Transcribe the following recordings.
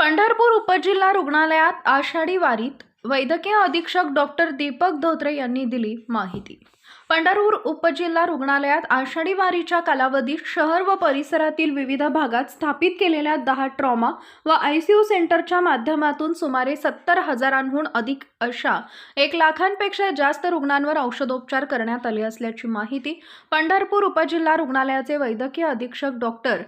पंढरपूर उपजिल्हा रुग्णालयात आषाढी वारीत वैद्यकीय अधीक्षक डॉक्टर दीपक धोत्रे यांनी दिली माहिती. पंढरपूर उपजिल्हा रुग्णालयात आषाढी वारीच्या कालावधीत शहर व परिसरातील विविध भागात स्थापित केलेल्या दहा ट्रॉमा व आय सी यू सेंटरच्या माध्यमातून सुमारे सत्तर हजारांहून अधिक अशा एक लाखांपेक्षा जास्त रुग्णांवर औषधोपचार करण्यात आले असल्याची माहिती पंढरपूर उपजिल्हा रुग्णालयाचे वैद्यकीय अधीक्षक डॉक्टर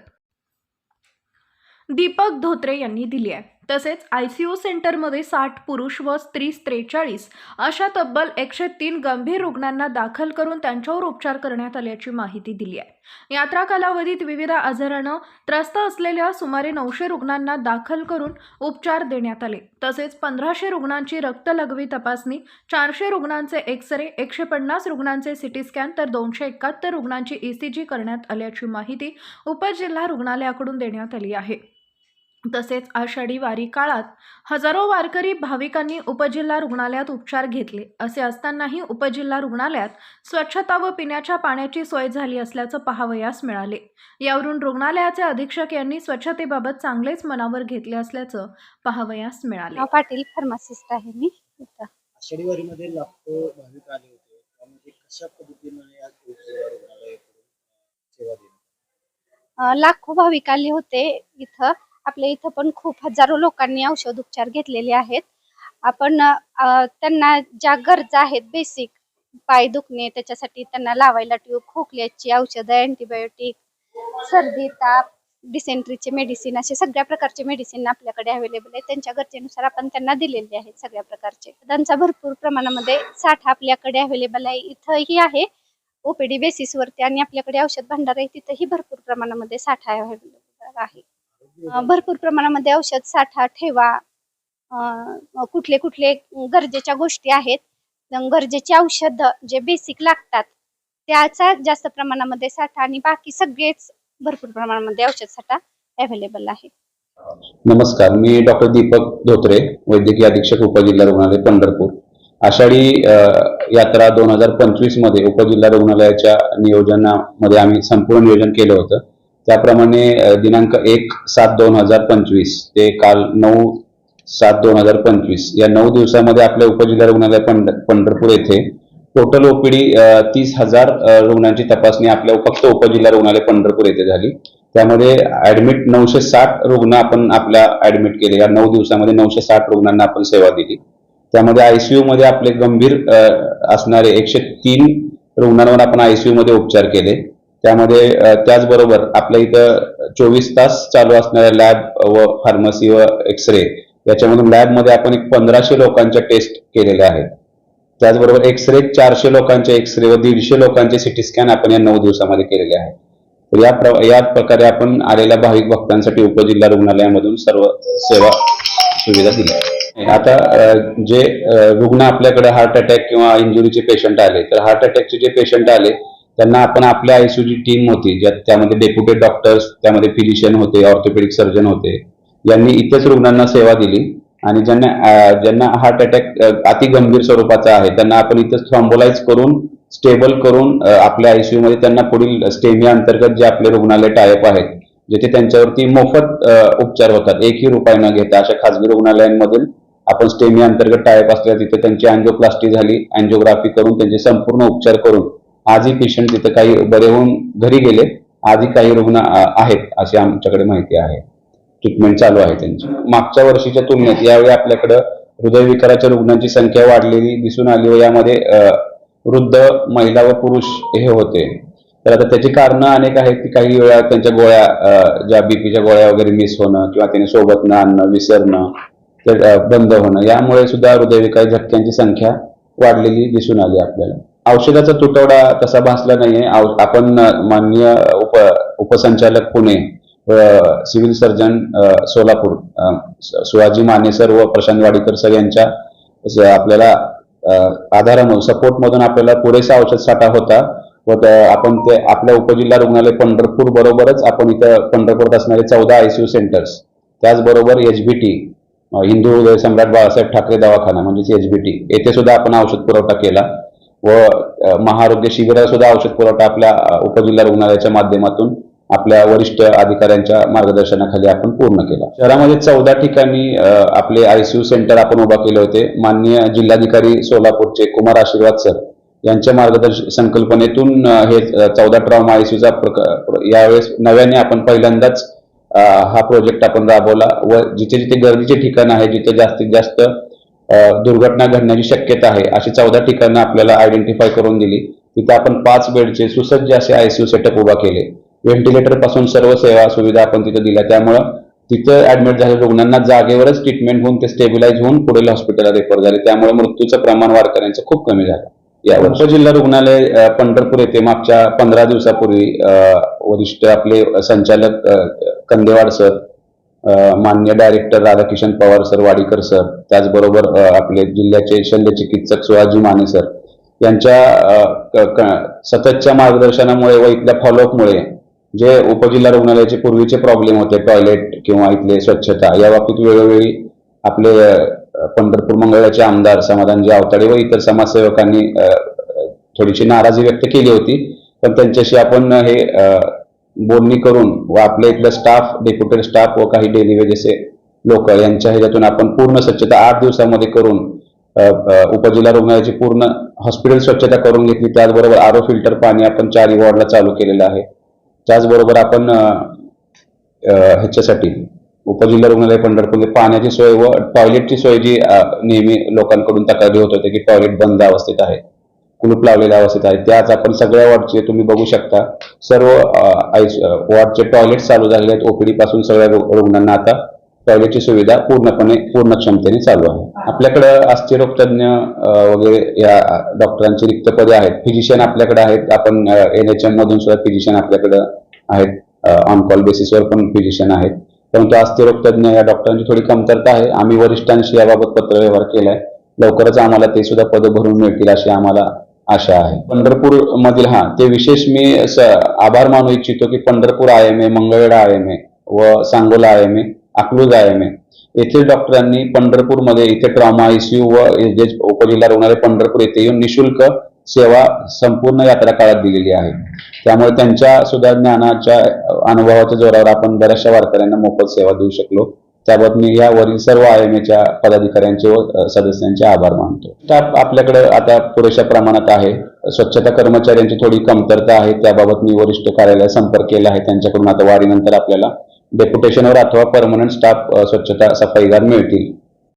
दीपक धोत्रे यांनी दिली आहे. तसेच आय सी यू सेंटरमध्ये साठ पुरुष व स्त्री त्रेचाळीस अशा तब्बल एकशे तीन गंभीर रुग्णांना दाखल करून त्यांच्यावर उपचार करण्यात आल्याची माहिती दिली आहे. यात्रा कालावधीत विविध आजारानं त्रस्त असलेल्या सुमारे नऊशे रुग्णांना दाखल करून उपचार देण्यात आले. तसेच पंधराशे रुग्णांची रक्तलघवी तपासणी चारशे रुग्णांचे एक्सरे एकशे पन्नास रुग्णांचे सिटी स्कॅन तर दोनशे एकाहत्तर रुग्णांची ई सी जी करण्यात आल्याची माहिती उपजिल्हा रुग्णालयाकडून देण्यात आली आहे. तसेच आषाढी वारी काळात हजारो वारकरी भाविकांनी उपजिल्हा रुग्णालयात उपचार घेतले. असे असतानाही उपजिल्हा रुग्णालयात स्वच्छता व पिण्याच्या पाण्याची सोय झाली असल्याचं पाहावयास मिळाले. यावरून रुग्णालयाचे अधीक्षक यांनी स्वच्छतेबाबत चांगलेच मनावर घेतले असल्याचं पाहावयास मिळाले. पाटील फार्मासिस्ट आहे मी इथं. आषाढी वारीमध्ये लाखो भाविक आले होते. त्यामध्ये कशा पद्धतीने रुग्णालयाकडून सेवा दिली लाखो भाविक आले होते इथं. आपल्या इथं पण खूप हजारो लोकांनी औषध उपचार घेतलेले आहेत. आपण त्यांना ज्या गरजा आहेत बेसिक पाय दुखणे त्याच्यासाठी त्यांना लावायला ट्यूब खोकल्याची औषधं अँटीबायोटिक सर्दी ताप डिसेंट्रीचे मेडिसिन असे सगळ्या प्रकारचे मेडिसिन आपल्याकडे अवेलेबल आहे त्यांच्या गरजेनुसार आपण त्यांना दिलेले आहेत सगळ्या प्रकारचे. त्यांचा भरपूर प्रमाणामध्ये साठा आपल्याकडे अवेलेबल आहे. इथंही आहे. ओपीडी बेसिसवरती आणि आपल्याकडे औषध भांडार आहे. तिथंही भरपूर प्रमाणामध्ये साठा अवेलेबल आहे. भरपूर प्रमाणामध्ये औषध साठा ठेवा. कुठले कुठले गरजेच्या गोष्टी आहेत. गरजेचे गरजेची जे बेसिक लागतात त्याचा जास्त प्रमाणामध्ये साठा आणि बाकी सगळेच भरपूर प्रमाणामध्ये औषध साठा अवेलेबल आहे. नमस्कार मी डॉक्टर दीपक धोत्रे वैद्यकीय अधीक्षक उपजिल्हा रुग्णालय पंढरपूर. आषाढी यात्रा दोन हजार पंचवीसमध्ये उपजिल्हा रुग्णालयाच्या नियोजनामध्ये आम्ही संपूर्ण नियोजन केलं होतं. त्याप्रमाणे दिनांक एक सात दोन हजार पंचवीस ते काल नऊ सात दोन हजार पंचवीस या नऊ दिवसामध्ये आपल्या उपजिल्हा रुग्णालय पंढ पंढरपूर येथे टोटल ओपीडी तीस हजार रुग्णांची तपासणी आपल्या फक्त उपजिल्हा रुग्णालय पंढरपूर येथे झाली. त्यामध्ये ऍडमिट नऊशे साठ रुग्ण आपण आपल्या ऍडमिट केले. या नऊ दिवसामध्ये नऊशे साठ रुग्णांना आपण सेवा दिली. त्यामध्ये आयसीयू मध्ये आपले गंभीर असणारे एकशे तीन रुग्णांवर आपण आयसीयू मध्ये उपचार केले. त्यामध्ये त्याचबरोबर आपल्या इथं चोवीस तास चालू असणाऱ्या लॅब व फार्मसी व एक्सरे याच्यामधून लॅबमध्ये आपण एक पंधराशे लोकांच्या टेस्ट केलेल्या आहेत त्याचबरोबर एक्स रे चारशे लोकांचे एक्सरे व दीडशे लोकांचे सिटी स्कॅन आपण या नऊ दिवसामध्ये केलेले आहे तर या प्र या प्रकारे आपण आलेल्या भाविक भक्तांसाठी उपजिल्हा रुग्णालयामधून सर्व सेवा सुविधा दिल्या आहेत. आता जे रुग्ण आपल्याकडे हार्ट अटॅक किंवा इंजुरीचे पेशंट आले तर हार्ट अटॅकचे जे पेशंट आले त्यांना आपण आपल्या आयसीयूची टीम होती ज्यात त्यामध्ये डेप्युटेड डॉक्टर्स त्यामध्ये फिजिशियन होते ऑर्थोपेडिक सर्जन होते. यांनी इथेच रुग्णांना सेवा दिली आणि ज्यांना ज्यांना हार्ट अटॅक अति गंभीर स्वरूपाचा आहे त्यांना आपण इथेच थ्रॉम्बोलाइज करून स्टेबल करून आपल्या आयसीयू मध्ये त्यांना पुढील स्टेमिया अंतर्गत जे आपले रुग्णालय टायप आहेत जिथे त्यांच्यावरती मोफत उपचार होतात. एकही रुपये न घेता अशा खासगी रुग्णालयांमधून आपण स्टेमिया अंतर्गत टायप असल्या तिथे त्यांची अँजिओप्लास्टी झाली अँजिओग्राफी करून त्यांचे संपूर्ण उपचार करून आजही पेशंट तिथे काही बरे होऊन घरी गेले. आजही काही रुग्ण आहेत अशी आमच्याकडे माहिती आहे. ट्रीटमेंट चालू आहे त्यांची. मागच्या वर्षीच्या तुलनेत यावेळी आपल्याकडं हृदयविकाराच्या रुग्णांची संख्या वाढलेली दिसून आली व यामध्ये वृद्ध महिला व पुरुष हे होते. तर आता त्याची कारणं अनेक आहेत की काही वेळा त्यांच्या गोळ्या ज्या बीपीच्या गोळ्या वगैरे मिस होणं किंवा त्याने सोबत न आणणं विसरणं ते बंद होणं. यामुळे सुद्धा हृदयविकार झटक्यांची संख्या वाढलेली दिसून आली आपल्याला. औषधाचा तुटवडा तसा भासला नाहीये. आपण माननीय उप उपसंचालक पुणे सिव्हिल सर्जन सोलापूर सुहाजी शिवाजी माने सर व प्रशांत वाडीकर सर यांच्या आपल्याला अ, आधारामधून सपोर्ट मधून आपल्याला पुरेसा औषध साठा होता. व आपण ते आपल्या उपजिल्हा रुग्णालय पंढरपूर बरोबरच आपण इथं पंढरपूरात असणारे चौदा आयसीयू सेंटर्स त्याचबरोबर एचबीटी हिंदू हृदय सम्राट बाळासाहेब ठाकरे दवाखाना म्हणजेच एचबीटी येथे सुद्धा आपण औषध पुरवठा केला. व महाआरोग्य शिबिरात सुद्धा औषध पुरवठा आपल्या उपजिल्हा रुग्णालयाच्या माध्यमातून आपल्या वरिष्ठ अधिकाऱ्यांच्या मार्गदर्शनाखाली आपण पूर्ण केला. शहरामध्ये चौदा ठिकाणी आपले आयसीयू सेंटर आपण उभा केले होते. माननीय जिल्हाधिकारी सोलापूरचे कुमार आशीर्वाद सर यांच्या मार्गदर्शन संकल्पनेतून हे चौदा ट्रॉमा आयसीयूचा यावेळेस नव्याने आपण पहिल्यांदाच हा प्रोजेक्ट आपण राबवला व जिथे जिथे गर्दीचे ठिकाण आहे जिथे जास्तीत जास्त दुर्घटना घडण्याची शक्यता आहे अशी चौदा ठिकाणं आपल्याला आयडेंटिफाय करून दिली. तिथे आपण पाच बेडचे सुसज्ज असे आयसीयू सेटअप उभा केले. व्हेंटिलेटरपासून सर्व सेवा सुविधा आपण तिथे दिल्या. त्यामुळं तिथं ऍडमिट झालेल्या रुग्णांना जागेवरच ट्रीटमेंट होऊन ते स्टेबिलाईज होऊन पुढील हॉस्पिटलला रेफर झाले. त्यामुळे मृत्यूचं प्रमाण वारकऱ्यांचं खूप कमी झालं. यावर उपजिल्हा रुग्णालय पंढरपूर येथे मागच्या पंधरा दिवसापूर्वी वरिष्ठ आपले संचालक कंदेवाड सर मान्य director Radhakishan Pawar sir Wadikar sir त्याचबरोबर आपले जिल्ह्याचे शल्य चिकित्सक सुहाजी माने सर यांच्या क- सततच्या मार्गदर्शनामुळे व इथल्या फॉलोअपमुळे जे उपजिल्हा रुग्णालयाचे पूर्वीचे प्रॉब्लेम होते टॉयलेट किंवा इथले स्वच्छता या बाबतीत वेळोवेळी आपले पंढरपूर मंगळाचे आमदार समाधानजी आवताडे व इतर समाजसेवकांनी थोडीशी नाराजी व्यक्त केली होती. पण त्यांच्याशी आपण हे बोलणी करून व आपल्या इथलं स्टाफ डेप्युटेड स्टाफ व काही डेली वेजेसे लोक यांच्या ह्याच्यातून आपण पूर्ण स्वच्छता आठ दिवसामध्ये करून उपजिल्हा रुग्णालयाची पूर्ण हॉस्पिटल स्वच्छता करून घेतली. त्याचबरोबर आरो फिल्टर पाणी आपण चारही वॉर्डला चालू केलेलं आहे. त्याचबरोबर आपण ह्याच्यासाठी उपजिल्हा रुग्णालय पंढरपूर पाण्याची सोय व टॉयलेटची सोय जी नेहमी लोकांकडून तक्रारी होत होते की टॉयलेट बंद अवस्थेत आहे. कुलूप लावलेल्या अवस्थेत आहेत त्याच आपण सगळ्या वॉर्डचे तुम्ही बघू शकता. सर्व वॉर्डचे टॉयलेट चालू झालेले आहेत. ओपीडी पासून सगळ्या रुग्णांना आता टॉयलेटची सुविधा पूर्णपणे पूर्ण क्षमतेने चालू आहे. आपल्याकडे अस्थिरोगतज्ञ वगैरे या डॉक्टरांची रिक्त पदे आहेत. फिजिशियन आपल्याकडे आहेत. आपण एन एच एम मधून सुद्धा फिजिशियन आपल्याकडे आहेत. ऑन कॉल बेसिसवर पण फिजिशियन आहेत. परंतु अस्थिरोगतज्ञ या डॉक्टरांची थोडी कमतरता आहे. आम्ही वरिष्ठांशी याबाबत पत्रव्यवहार केलाय. लवकरच आम्हाला ते सुद्धा पदं भरून मिळतील अशी आम्हाला आशा आहे. पंढरपूर मधील हा ते विशेष मी आभार मानू इच्छितो की Pandharpur I M A Mangalvedha I M A व Sangola I M A Akluj I M A. येथील डॉक्टरांनी पंढरपूरमध्ये इथे ट्रॉमा आयसीयू व जे उपजिल्हा रुग्णालय पंढरपूर येथे येऊन निशुल्क सेवा संपूर्ण यात्रा काळात दिलेली आहे. त्यामुळे त्यांच्या सुद्धा ज्ञानाच्या अनुभवाच्या जोरावर आपण बऱ्याचशा वारकऱ्यांना मोफत सेवा देऊ शकलो. त्याबाबत मी यावरील सर्व आय एम एच्या पदाधिकाऱ्यांचे व सदस्यांचे आभार मानतो. स्टाफ आपल्याकडे आता पुरेशा प्रमाणात आहे. स्वच्छता कर्मचाऱ्यांची थोडी कमतरता आहे. त्याबाबत मी वरिष्ठ कार्यालयात संपर्क केला आहे. त्यांच्याकडून आता वारीनंतर आपल्याला डेप्युटेशनवर अथवा परमनंट स्टाफ स्वच्छता सफाईगार मिळतील.